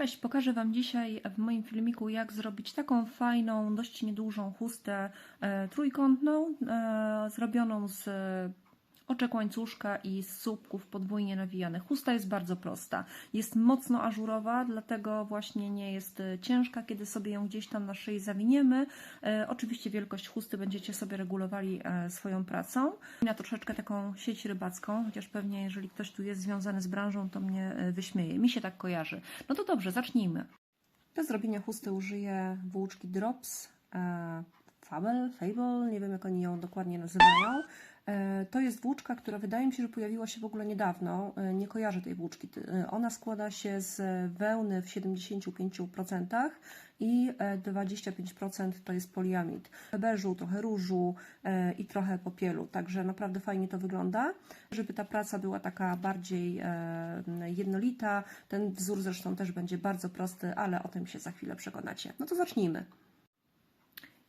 Cześć, pokażę Wam dzisiaj w moim filmiku, jak zrobić taką fajną, dość niedużą chustę e, trójkątną, e, zrobioną z oczek łańcuszka i słupków podwójnie nawijanych. Chusta jest bardzo prosta. Jest mocno ażurowa, dlatego właśnie nie jest e, ciężka, kiedy sobie ją gdzieś tam na szyi zawiniemy. E, oczywiście wielkość chusty będziecie sobie regulowali e, swoją pracą. Na troszeczkę taką sieć rybacką, chociaż pewnie jeżeli ktoś tu jest związany z branżą, to mnie e, wyśmieje. Mi się tak kojarzy. No to dobrze, zacznijmy. Do zrobienia chusty użyję włóczki Drops, e, Fable, nie wiem jak oni ją dokładnie nazywają. E, To jest włóczka, która wydaje mi się, że pojawiła się w ogóle niedawno. E, Nie kojarzę tej włóczki. E, Ona składa się z wełny w 75% i e, 25% to jest poliamid. Beżu, trochę różu i trochę popielu, także naprawdę fajnie to wygląda. Żeby ta praca była taka bardziej jednolita, ten wzór zresztą też będzie bardzo prosty, ale o tym się za chwilę przekonacie. No to zacznijmy.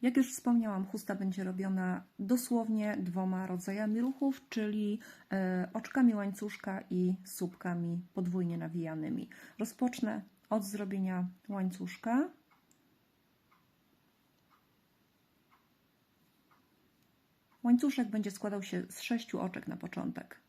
Jak już wspomniałam, chusta będzie robiona dosłownie dwoma rodzajami ruchów, czyli e, oczkami łańcuszka i słupkami podwójnie nawijanymi. Rozpocznę od zrobienia łańcuszka. Łańcuszek będzie składał się z sześciu oczek na początek.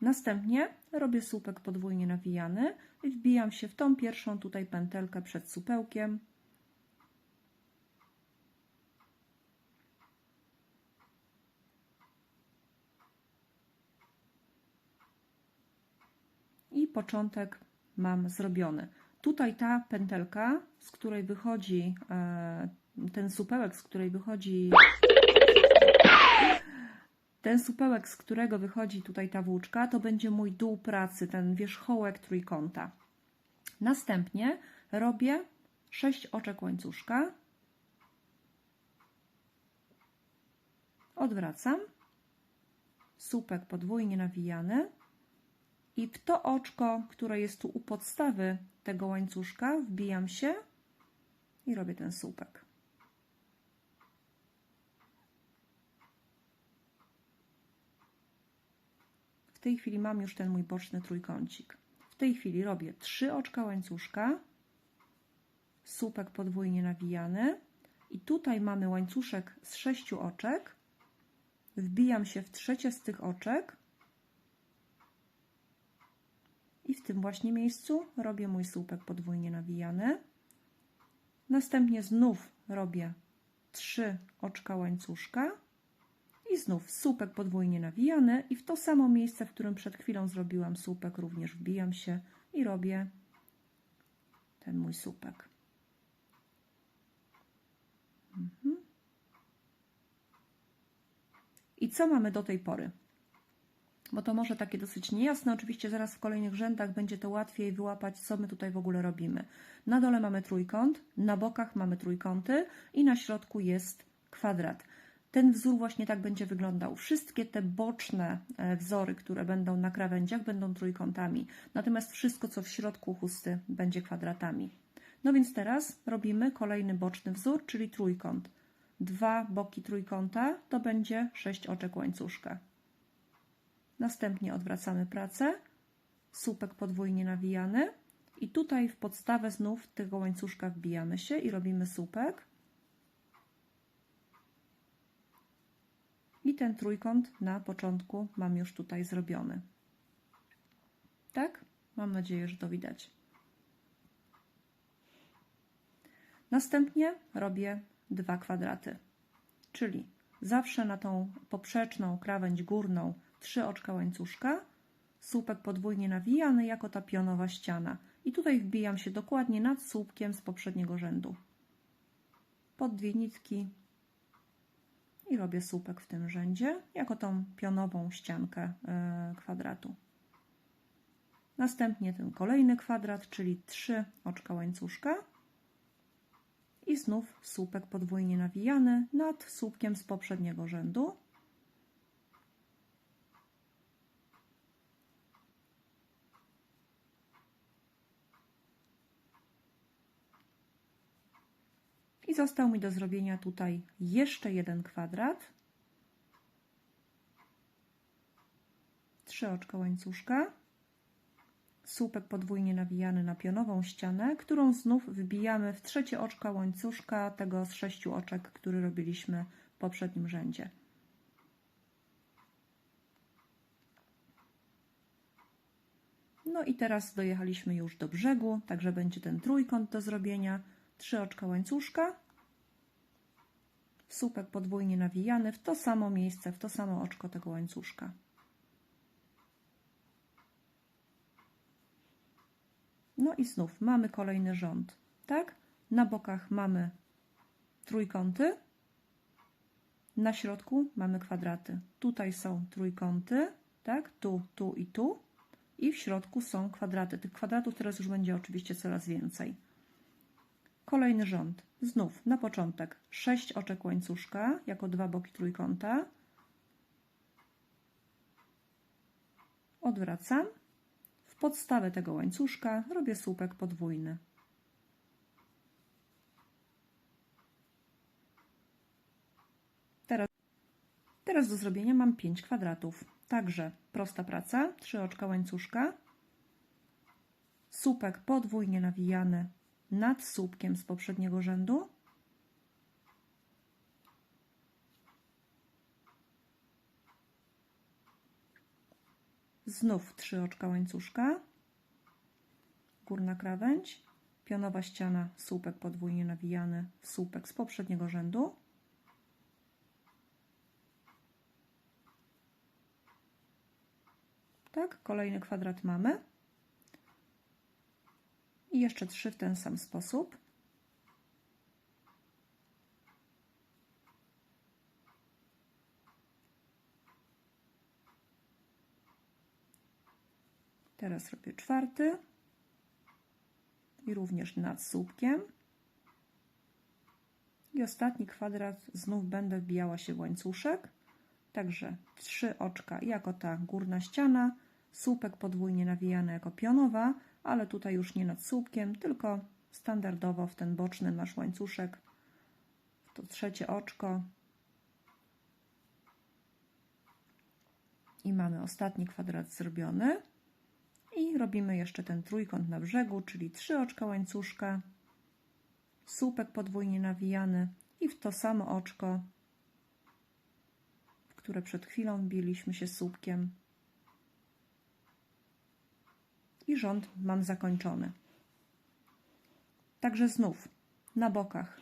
Następnie robię słupek podwójnie nawijany i wbijam się w tą pierwszą tutaj pętelkę przed supełkiem. I początek mam zrobiony. Tutaj ta pętelka, z której wychodzi e, ten supełek, z której wychodzi ten supełek, z którego wychodzi tutaj ta włóczka, to będzie mój dół pracy, ten wierzchołek trójkąta. Następnie robię 6 oczek łańcuszka. Odwracam. Słupek podwójnie nawijany. I w to oczko, które jest tu u podstawy tego łańcuszka, wbijam się i robię ten słupek. W tej chwili mam już ten mój boczny trójkącik. W tej chwili robię trzy oczka łańcuszka, słupek podwójnie nawijany i tutaj mamy łańcuszek z sześciu oczek. Wbijam się w trzecie z tych oczek i w tym właśnie miejscu robię mój słupek podwójnie nawijany. Następnie znów robię trzy oczka łańcuszka i znów słupek podwójnie nawijany i w to samo miejsce, w którym przed chwilą zrobiłam słupek, również wbijam się i robię ten mój słupek. Mhm. I co mamy do tej pory? Bo to może takie dosyć niejasne. Oczywiście zaraz w kolejnych rzędach będzie to łatwiej wyłapać, co my tutaj w ogóle robimy. Na dole mamy trójkąt, na bokach mamy trójkąty i na środku jest kwadrat. Ten wzór właśnie tak będzie wyglądał. Wszystkie te boczne e, wzory, które będą na krawędziach, będą trójkątami. Natomiast wszystko, co w środku chusty, będzie kwadratami. No więc teraz robimy kolejny boczny wzór, czyli trójkąt. Dwa boki trójkąta to będzie sześć oczek łańcuszka. Następnie odwracamy pracę, słupek podwójnie nawijany i tutaj w podstawę znów tego łańcuszka wbijamy się i robimy słupek. I ten trójkąt na początku mam już tutaj zrobiony. Tak? Mam nadzieję, że to widać. Następnie robię dwa kwadraty, czyli zawsze na tą poprzeczną krawędź górną trzy oczka łańcuszka, słupek podwójnie nawijany jako ta pionowa ściana. I tutaj wbijam się dokładnie nad słupkiem z poprzedniego rzędu. Pod dwie nitki i robię słupek w tym rzędzie, jako tą pionową ściankę e, kwadratu. Następnie ten kolejny kwadrat, czyli trzy oczka łańcuszka i znów słupek podwójnie nawijany nad słupkiem z poprzedniego rzędu. I został mi do zrobienia tutaj jeszcze jeden kwadrat. trzy oczka łańcuszka, słupek podwójnie nawijany na pionową ścianę, którą znów wbijamy w trzecie oczka łańcuszka, tego z sześciu oczek, który robiliśmy w poprzednim rzędzie. No i teraz dojechaliśmy już do brzegu, także będzie ten trójkąt do zrobienia. Trzy oczka łańcuszka, słupek podwójnie nawijany w to samo miejsce, w to samo oczko tego łańcuszka. No i znów mamy kolejny rząd, tak? Na bokach mamy trójkąty, na środku mamy kwadraty. Tutaj są trójkąty, tak? Tu, tu i tu. I w środku są kwadraty. Tych kwadratów teraz już będzie oczywiście coraz więcej. Kolejny rząd. Znów na początek 6 oczek łańcuszka jako dwa boki trójkąta. Odwracam. W podstawę tego łańcuszka robię słupek podwójny. Teraz, teraz do zrobienia mam 5 kwadratów. Także prosta praca, 3 oczka łańcuszka, słupek podwójnie nawijany nad słupkiem z poprzedniego rzędu. Znów trzy oczka łańcuszka, górna krawędź, pionowa ściana, słupek podwójnie nawijany w słupek z poprzedniego rzędu. Tak, kolejny kwadrat mamy. Jeszcze trzy w ten sam sposób. Teraz robię czwarty i również nad słupkiem. I ostatni kwadrat znów będę wbijała się w łańcuszek. Także trzy oczka jako ta górna ściana, słupek podwójnie nawijany jako pionowa, ale tutaj już nie nad słupkiem, tylko standardowo w ten boczny nasz łańcuszek, w to trzecie oczko. I mamy ostatni kwadrat zrobiony. I robimy jeszcze ten trójkąt na brzegu, czyli trzy oczka łańcuszka, słupek podwójnie nawijany i w to samo oczko, w które przed chwilą biliśmy się słupkiem. I rząd mam zakończony. Także znów na bokach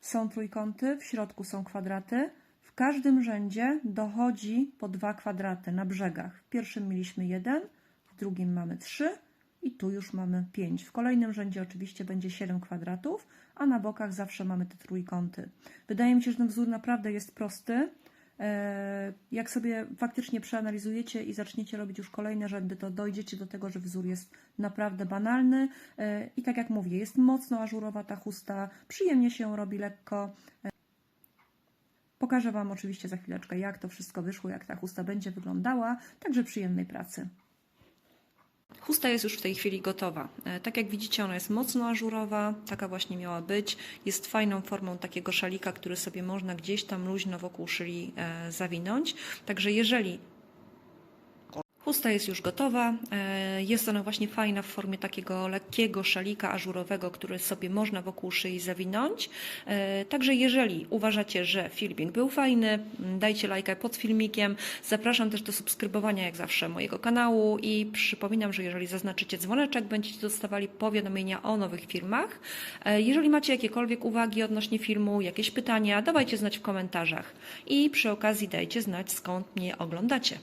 są trójkąty, w środku są kwadraty. W każdym rzędzie dochodzi po dwa kwadraty na brzegach. W pierwszym mieliśmy jeden, w drugim mamy trzy i tu już mamy pięć. W kolejnym rzędzie oczywiście będzie 7 kwadratów, a na bokach zawsze mamy te trójkąty. Wydaje mi się, że ten wzór naprawdę jest prosty. E, Jak sobie faktycznie przeanalizujecie i zaczniecie robić już kolejne rzędy, to dojdziecie do tego, że wzór jest naprawdę banalny. E, I tak jak mówię, jest mocno ażurowa ta chusta, przyjemnie się robi lekko. E, Pokażę Wam oczywiście za chwileczkę, jak to wszystko wyszło, jak ta chusta będzie wyglądała. Także przyjemnej pracy. Chusta jest już w tej chwili gotowa. E, Tak jak widzicie, ona jest mocno ażurowa, taka właśnie miała być. Jest fajną formą takiego szalika, który sobie można gdzieś tam luźno wokół szyli e, zawinąć. Także jeżeli Chusta jest już gotowa. E, Jest ona właśnie fajna w formie takiego lekkiego szalika ażurowego, który sobie można wokół szyi zawinąć. E, Także jeżeli uważacie, że filmik był fajny, dajcie lajkę pod filmikiem. Zapraszam też do subskrybowania jak zawsze mojego kanału i przypominam, że jeżeli zaznaczycie dzwoneczek, będziecie dostawali powiadomienia o nowych filmach. E, Jeżeli macie jakiekolwiek uwagi odnośnie filmu, jakieś pytania, dawajcie znać w komentarzach. I przy okazji dajcie znać skąd mnie oglądacie.